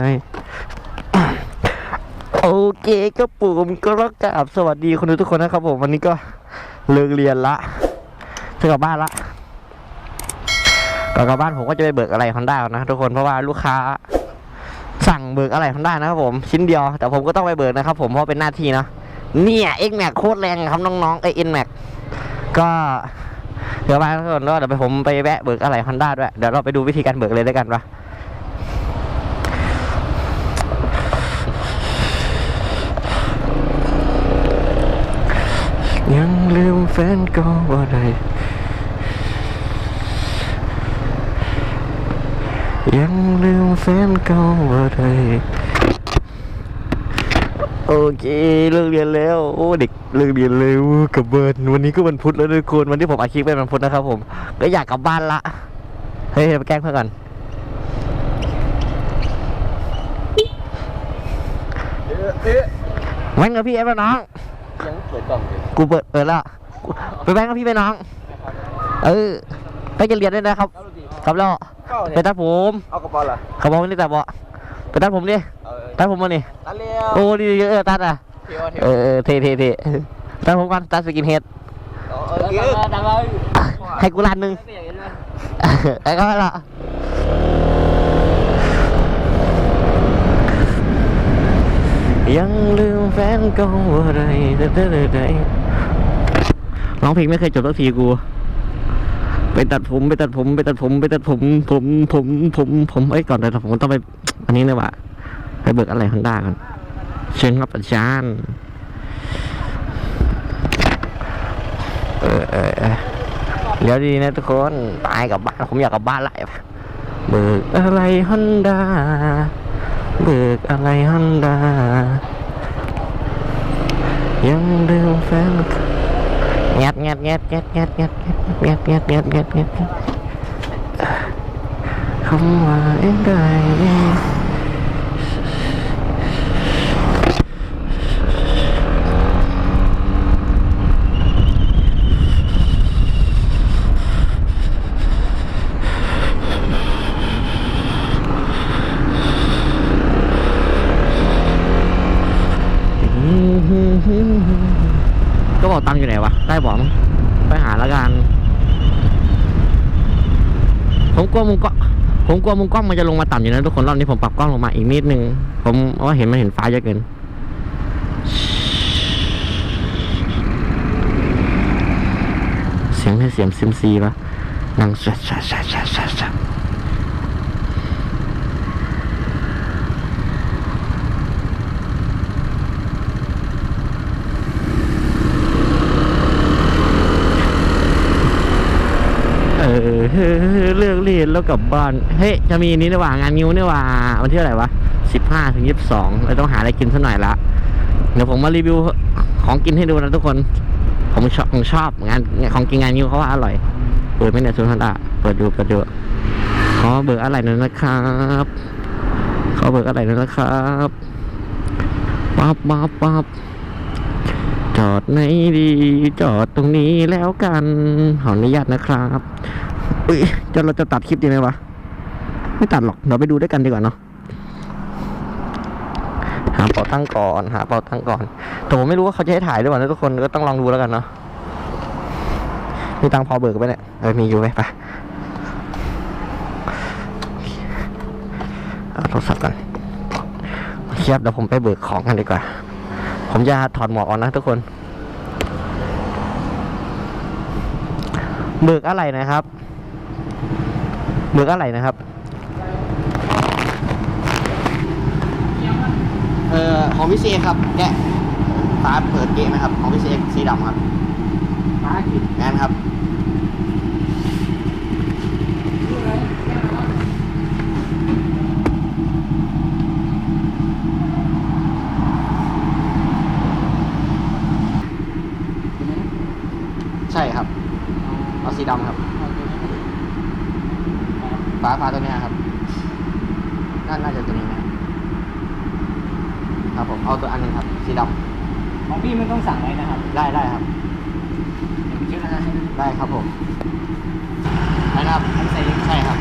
ใช่โอเคก็ผมก็รักกราบสวัสดีคนดูทุกคนนะครับผมวันนี้ก็เลิกเรียนละจะกลับบ้านละก่อนกลับบ้านผมก็จะไปเบิกอะไรฮอนด้านะทุกคนเพราะว่าลูกค้า สั่งเบิกอะไรฮอนด้านะครับผมชิ้นเดียว แต่ผมก็ต้องไปเบิกนะครับผมเพราะเป็นหน้าที่เนาะเนี่ยเอ็กแม็กโคตรแรงครับน้องๆไอเอ็นแม็กก็เดี๋ยวมาทุกคนว่าเดี๋ยวไปผมไปแวะเบิกอะไรฮอนด้าด้วยเดี๋ยวเราไปดูวิธีการเบิกเลยด้วยกันปะ ยังลืม แฟนก็ว่าได้ยังลืมแฟนก็ว่าได้โอเคเลิกเรียนแล้วโอ้เด็กเลิกเรียนเร็วกลับบ้านวันนี้ก็วันพุธแล้วทุกคนวันที่ผมอาคลิปเป็นวันพุธนะครับผม ก็อยากกลับบ้านละเฮ้ยไปแกล้งเพื่อนก่อนแว่นกับพี่เอฟแล้วน้องยังเปิดกล่องอยู่กูเปิดเปิดแล้วกู ไปแบงค์กับพี่ไปน้อง เออไปจะเรียนด้วยนะครับ ครับแล้วเข้าไปเนี่ยตัดผมเอากระเป๋าล่ะเขาบอกไม่ได้ตัดบ่ไปตัดผมดิเอาเออตัดผมมานี่ตัดเร็วโอ้ดีเออตัดอะเที่ยวเที่ยวเออเออเท่เท่เท่ตัดผมก่อนตัดสกินเฮดเอาเออเที่ยวตัดเลยให้กูล้านหนึ่งไม่อยากเห็นเลยไอ้ก็ละยังลืมแฟนเก็ว่าไรเด้อเด้อเด้อเด้อ ร้องเพลงไม่เคยจบสักทีกู ไปตัดผมไปตัดผมไปตัดผมไปตัดผม ผมผมผมผมไอ้ยก่อนเลยผมต้องไป อันนี้เลยว่ะไปเบิกอะไรข้างด้าก่อนเชิญครับอาจารย์เออเออเออเดี๋ยวดีนะทุกคนตายกลับบ้านผมอยากกลับบ้านละเบิกอะไรฮอนด้าเบิกอะไรฮอนด้ายังลืมแฟน แงดแงดแงดแงดแงดแงดแงดแงดแงดแงดแงดแงดคำว่าเอ็นได้ก็บอกตังค์อยู่ไหนวะ ได้ บอกมั้งไปหาละกัน ผมกลัวมุมกล้องผมกลัวมุมกล้องมันจะลงมาต่ำอยู่นะทุกคนรอบนี้ผมปรับกล้องลงมาอีกนิดนึง ผมว่าเห็นมันเห็นฟ้าเยอะเกินเสียงให้เสียงซิมซีปะนั่งแซ่แซ่แซ่แซ่แซ่แซ่เออ เลือกเรียนแล้วกลับบ้าน เฮ้ย จะมีนี้นี่หว่างานนิ้วนี่หว่า วันที่เท่าไหร่วะสิบห้าถึงยี่สิบสองเราต้องหาอะไรกินสักหน่อยละ เดี๋ยวผมมารีวิวของกินให้ดูนะทุกคน ผมชอบผมชอบงานของกินงานนิ้วเขาว่าอร่อย เปิดไหมเนี่ยซุนฮันดาเปิดดูเปิดดูขอเบอร์อะไรหน่อยนะครับขอเบอร์อะไรหน่อยนะครับปั๊บปั๊บปั๊บจอดไหนดี จอดตรงนี้แล้วกันขออนุญาตนะครับ อุ้ยจะเราจะตัดคลิปดีไหมวะ ไม่ตัดหรอก เดี๋ยวไปดูด้วยกันดีกว่าเนาะ หาเป๋าตั้งก่อน หาเป๋าตั้งก่อน แต่ผมไม่รู้ว่าเขาจะให้ถ่ายหรือเปล่านะทุกคน ก็ต้องลองดูแล้วกันเนาะ มีตังพอเบิกไปเนี่ย เออ มีอยู่ไหมไปเอาโทรศัพท์ก่อนเทียบเดี๋ยวผมไปเบิกของกันดีกว่า ผมจะถอดหมวกออกนะทุกคน เบิกอะไรนะครับ เบิกอะไรนะครับ เอ่อของพี่เซครับเนี่ยฟ้าเปิดเกมนะครับ ของพี่เซสีดำครับมากินงานครับใช่ครับ เอาสีดำครับ ฟ้าฟ้าตัวเนี้ยครับน่าน่าจะตัวนี้นะครับครับผมเอาตัวอันหนึงครับสีดของพี่ไม่ต้องสั่งไว้นะครับำได้ได้ครับเดี๋ยวไปชื่อนะครับได้ครับผมได้นะครับอันใส่ใช่ครับ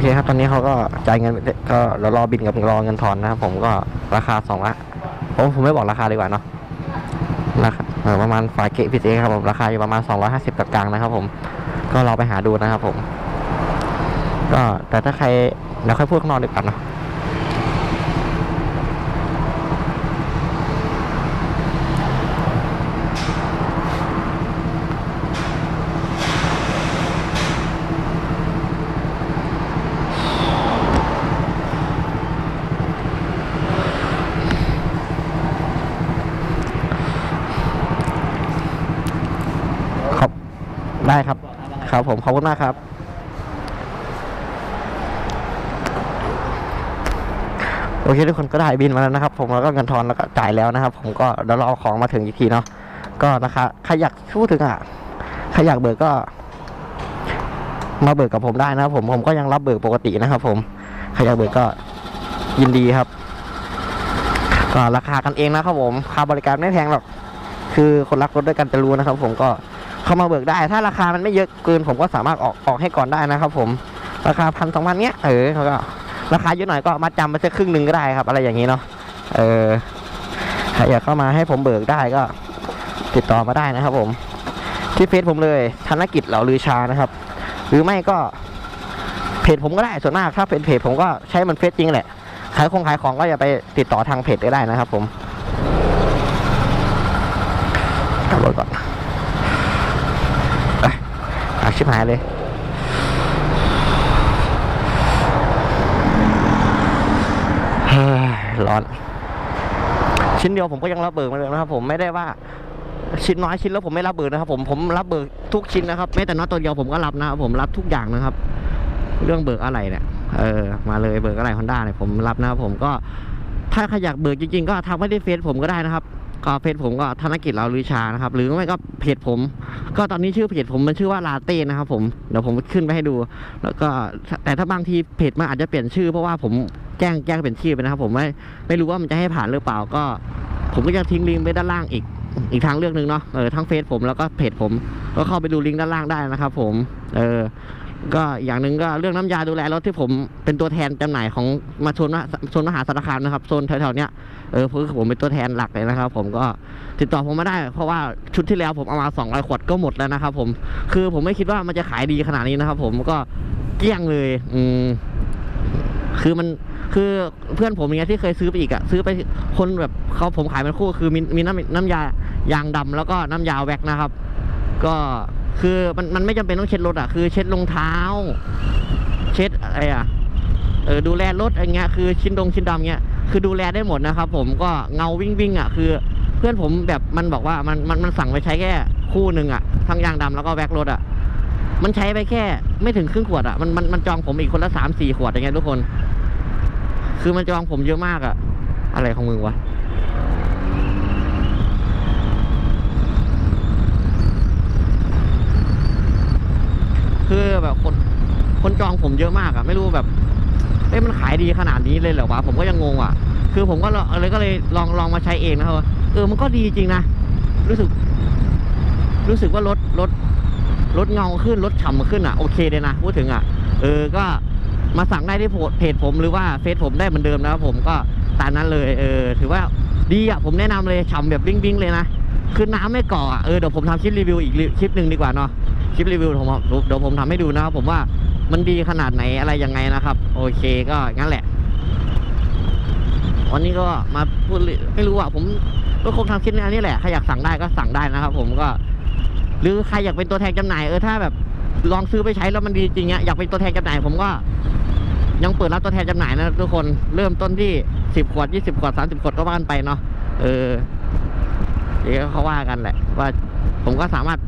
เคครับ ตอนนี้เขาก็จ่ายเงินก็เรารอบินกับรอเงินถอนนะครับผมก็ราคาสองละผมผมไม่บอกราคาดีกว่าเนาะราคาประมาณฝาเกะพิเศษครับผมราคาอยู่ประมาณ 250กลางๆนะครับ ผมก็เราไปหาดูนะครับผม ก็แต่ถ้าใครเดี๋ยวค่อยพูดข้างนอกดีกว่าเนาะ ได้ครับ ครับผมขอบคุณมากครับ โอเคทุกคนก็ได้บินมาแล้วนะครับ ผมแล้วก็เงินทอนแล้วก็จ่ายแล้วนะครับ ผมก็เดี๋ยวเราเอาของมาถึงอีกทีเนาะก็นะคะใครอยากพูดถึงอะใครอยากเบิกก็ มาเบิกกับผมได้นะครับ ผมผมก็ยังรับเบิกปกตินะครับ ผมใครอยากเบิกก็ยินดีครับก็ราคากันเองนะครับผมค่าบริการไม่แพงหรอก คือคนรักรถด้วยกันจะรู้นะครับ ผมก็ เข้ามาเบิกได้ ถ้าราคามันไม่เยอะเกินผมก็สามารถออกออกให้ก่อนได้นะครับ ผมราคาพันสองพันเนี้ยเออเขาก็ราคาเยอะหน่อยก็มาจำไปสักครึ่งหนึ่งก็ได้ครับ อะไรอย่างนี้เนาะเออใครอยากเข้ามาให้ผมเบิกได้ก็ ติดต่อมาได้นะครับ ผม ที่เฟซผมเลยธนกิจเหล่าลือชานะครับ หรือไม่ก็เพจผมก็ได้ส่วนมากถ้าเป็นเพจผมก็ใช้มันเฟซจริงแหละขายของขายของก็อย่าไปติดต่อทางเพจก็ได้นะครับ ผมขับรถก่อนไปอา ชิบหายเลย ร้อน ชิ้นเดียวผมก็ยังรับเบิกมาเลยนะครับ ผมไม่ได้ว่า ชิ้นน้อยชิ้นแล้วผมไม่รับเบิกนะครับ ผมผมรับเบิกทุกชิ้นนะครับแม้แต่น็อตตัวเดียวผมก็รับนะครับผมรับทุกอย่างนะครับ เรื่องเบิกอะไรเนี่ยเออมาเลยเบิกอะไรฮอนด้าเนี่ยผมรับนะครับผมก็ถ้าใครอยากเบิกจริงๆ ก็ทักไม่ได้เฟซผมก็ได้นะครับ ก็เฟซผมก็ธนกิจเราลือชานะครับ หรือไม่ก็เพจผม ก็ตอนนี้ชื่อเพจผมมันชื่อว่าลาเต้นะครับ ผมเดี๋ยวผมขึ้นไปให้ดู แล้วก็แต่ถ้าบางทีเพจมันอาจจะเปลี่ยนชื่อเพราะว่าผมแจ้งแจ้งเป็นชื่อไปนะครับ ผมไม่ไม่รู้ว่ามันจะให้ผ่านหรือเปล่าก็ ผมก็จะทิ้งลิงก์ไว้ด้านล่างอีกอีกทางเลือกหนึ่งเนาะเออทั้งเฟซผมแล้วก็เพจผม ก็เข้าไปดูลิงก์ด้านล่างได้นะครับ ผม เออ ก็อย่างหนึ่งก็เรื่องน้ำยาดูแลรถที่ผมเป็นตัวแทนจำหน่ายของมาชนชนมหาสารคามนะครับโซนแถวๆเนี้ยเออคือผมเป็นตัวแทนหลักเลยนะครับ ผมก็ติดต่อผมมาได้ เพราะว่าชุดที่แล้วผมเอามา200ขวดก็หมดแล้วนะครับ ผมคือผมไม่คิดว่ามันจะขายดีขนาดนี้นะครับ ผมก็เกลี้ยงเลย อืมคือมันคือเพื่อนผมอย่างเงี้ยที่เคยซื้อไปอีกอะซื้อไปคนแบบเขาผมขายเป็นคู่คือมีมีน้ำน้ำยายางดำแล้วก็น้ำยาแว็กนะครับ ก็ คือมันมันไม่จำเป็นต้องเช็ดรถอะคือ เช็ดรองเท้า เช็ดอะไรอะเออดูแลรถอะไรเงี้ยคือชิ้นดงชิ้นดำเงี้ยคือดูแลได้หมดนะครับ ผมก็เงาวิ่งวิ่งอะคือ เพื่อนผมแบบมันบอกว่ามันมันมันสั่งไปใช้แค่คู่หนึ่งอะทั้งยางดำแล้วก็แว็กรถอะมันใช้ไปแค่ไม่ถึงครึ่งขวดอะมันมันมันจองผมอีกคนละสามสี่ขวดอย่างเงี้ยทุกคน คือมันจองผมเยอะมากอะ อะไรของมึงวะ คือ แบบคนคนจองผมเยอะมากอะไม่รู้แบบเอ้มันขายดีขนาดนี้เลยเหรอวะผมก็ยังงงอะคือผมก็เลยก็เลยลองลองมาใช้เองนะครับเออมันก็ดีจริงนะรู้สึก รู้สึกว่ารถรถรถเงาขึ้นรถฉ่ำขึ้นอะโอเคเลยนะพูดถึงอะเออก็มาสั่งได้ที่เพจผมหรือว่าเฟซผมได้เหมือนเดิมนะครับผมก็ตามนั้นเลย เออ ถือว่าดีอะผมแนะนำเลยฉ่ำแบบวิ่งวิ่งๆเลยนะคือน้ำไม่ก่ออะเออเดี๋ยวผมทำคลิปรีวิวอีกคลิปหนึ่งดีกว่าเนาะ ลิปรีวิวผมเดี๋ยวผมทำให้ดูนะครับผมว่ามันดีขนาดไหนอะไรยังไงนะครับ โอเคก็งั้นแหละ วันนี้ก็มาพูดไม่รู้อะผมก็คงทำคลิปในอันนี้แหละใครอยากสั่งได้ก็สั่งได้นะครับ ผมก็ หรือใครอยากเป็นตัวแทนจำหน่ายเออถ้าแบบลองซื้อไปใช้แล้วมันดีจริงเนี้ยอยากเป็นตัวแทนจำหน่ายผมก็ ยังเปิดรับตัวแทนจำหน่ายนะทุกคนเริ่มต้นที่สิบขวดยี่สิบขวดสามสิบขวดก็ว่ากันไปเนาะเออเดี๋ยวเขาว่ากันแหละ ว่าผมก็สามารถ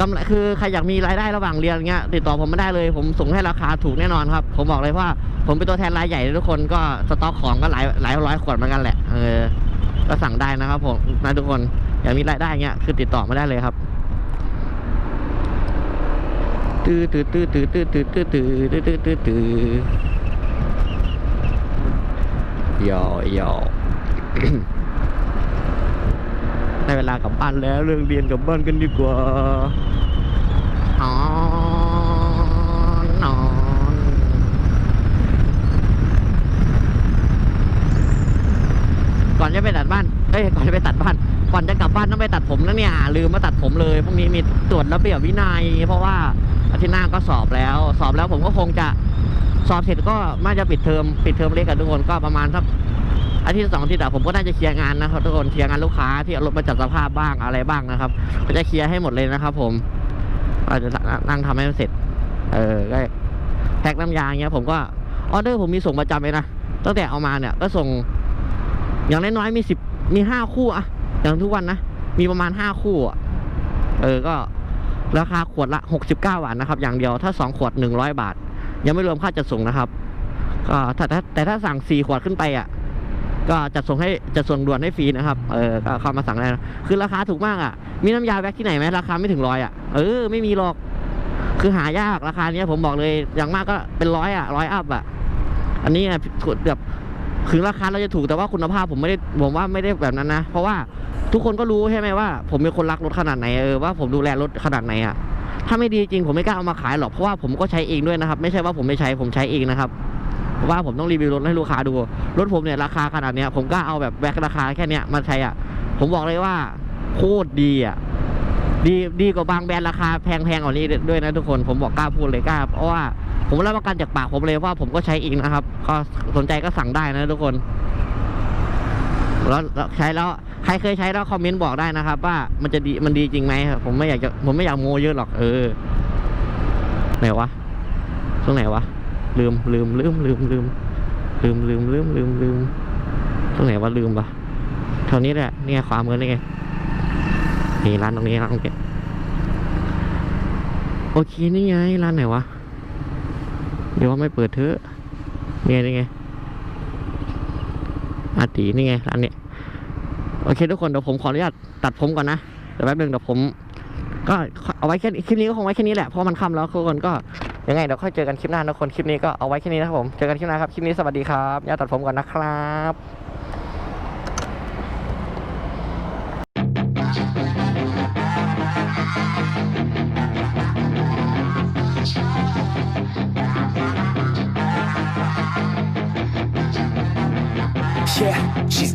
กำไรคือใครอยากมีรายได้ระหว่างเรียนเงี้ยติดต่อผมไม่ได้เลย ผมส่งให้ราคาถูกแน่นอนครับ ผมบอกเลยว่า ผมเป็นตัวแทนรายใหญ่ทุกคนก็สต็อกของก็หลายหลายร้อยขวดเหมือนกันแหละเออก็สั่งได้นะครับ ผมนะทุกคนอยากมีรายได้เงี้ยคือติดต่อมาได้เลยครับตื้อตื้อตื้อตื้อตื้อตื้อตื้อตื้อตื้อตื้อตื้อตื้อยอยอ เวลากลับบ้านแล้วเรื่องเรียนกับบ้านกันดีกว่าอ๋อนอนก่อนจะไปตัดบ้าน เอ้ย ก่อนจะไปตัดบ้าน ก่อนจะกลับบ้านต้องไปตัดผมแล้วเนี่ย ลืมมาตัดผมเลย พวกนี้มีตรวจระเบียบวินัย เพราะว่าอาทิตย์หน้าก็สอบแล้ว สอบแล้วผมก็คงจะสอบเสร็จก็น่าจะปิดเทอม ปิดเทอมเล็กกับทุกคนก็ประมาณสัก อาทิตย์สองอาทิตย์อะผมก็น่าจะเคลียร์งานนะครับทุกคนเคลียร์งานลูกค้าที่เอารถมาจัดสภาพบ้างอะไรบ้างนะครับก็จะเคลียร์ให้หมดเลยนะครับ ผมก็จจะนั่งทำให้มันเสร็จ เออก็แพ็คน้ำยายางเงี้ยผมก็ออเดอร์ผมมีส่งประจำเลยนะตั้งแต่เอามาเนี่ยก็ส่ง อย่างน้อยๆมีสิบมีห้าคู่อะอย่างทุกวันนะมีประมาณห้าคู่อะเออก็ราคาขวดละหกสิบเก้าบาทนะครับ อย่างเดียวถ้าสองขวดหนึ่งร้อยบาท ยังไม่รวมค่าจัดส่งนะครับก็ถ้าถ้าแต่ถ้าสั่งสี่ขวดขึ้นไปอะ ก็จัดส่งให้จัดส่งด่วนให้ฟรีนะครับ เออก็เข้ามาสั่งได้นะคือราคาถูกมากอะ มีน้ำยาแว็กที่ไหนไหมราคาไม่ถึงร้อยอะ เออ ไม่มีหรอก คือหายากราคาเนี้ยผมบอกเลย อย่างมากก็เป็นร้อยอะร้อยอัพอะ อันนี้อะแบบคือราคาเราจะถูกแต่ว่าคุณภาพผมไม่ได้ผมว่าไม่ได้แบบนั้นนะ เพราะว่าทุกคนก็รู้ใช่ไหมว่า ผมเป็นคนรักรถขนาดไหนเออว่าผมดูแลรถขนาดไหนอะถ้าไม่ดีจริงผมไม่กล้าเอามาขายหรอกเพราะว่าผมก็ใช้เองด้วยนะครับ ไม่ใช่ว่าผมไม่ใช้ผมใช้เองนะครับ ว่าผมต้องรีวิวรถให้ลูกค้าดู รถผมเนี่ยราคาขนาดเนี้ยผมกล้าเอาแบบแบกราคาแค่เนี้ยมาใช้อะ ผมบอกเลยว่าโคตรดีอะ ดีดีกว่าบางแบรนด์ราคาแพงๆกว่านี้ด้วยนะทุกคน ผมบอกกล้าพูดเลยกล้า เพราะว่าผมรับประกันจากปากผมเลยว่าผมก็ใช้เองนะครับก็สนใจก็สั่งได้นะทุกคน แล้วใช้แล้วใครเคยใช้แล้วคอมเมนต์บอกได้นะครับ ว่ามันจะดีมันดีจริงไหมครับผมไม่อยากจะผมไม่อยากโมเยอะหรอกเออไหนวะตรงไหนวะ ลืมลืมลืมลืมลืมลืมลืมลืมลืมลืมตรงไหนวะลืมปะแถวนี้แหละนี่ไงขวามือนี่ไงนี่ร้านตรงนี้ร้านตรงนี้โอเคนี่ไงร้านไหนวะเดี๋ยวว่าไม่เปิดเถอะนี่ไงนี่ไงอาตีนี่ไงร้านเนี้ยโอเคทุกคนเดี๋ยวผมขออนุญาตตัดผมก่อนนะเดี๋ยวแป๊บนึงเดี๋ยวผม ก็เอาไว้แค่คลิปนี้ก็คงไว้แค่นี้แหละเพราะมันค่ำแล้วทุกคนก็ ยังไงเดี๋ยวค่อยเจอกันคลิปหน้าทุกคนคลิปนี้ก็เอาไว้แค่นี้นะครับผมเจอกันคลิปหน้าครับคลิปนี้สวัสดีครับอย่าตัดผมก่อนนะครับ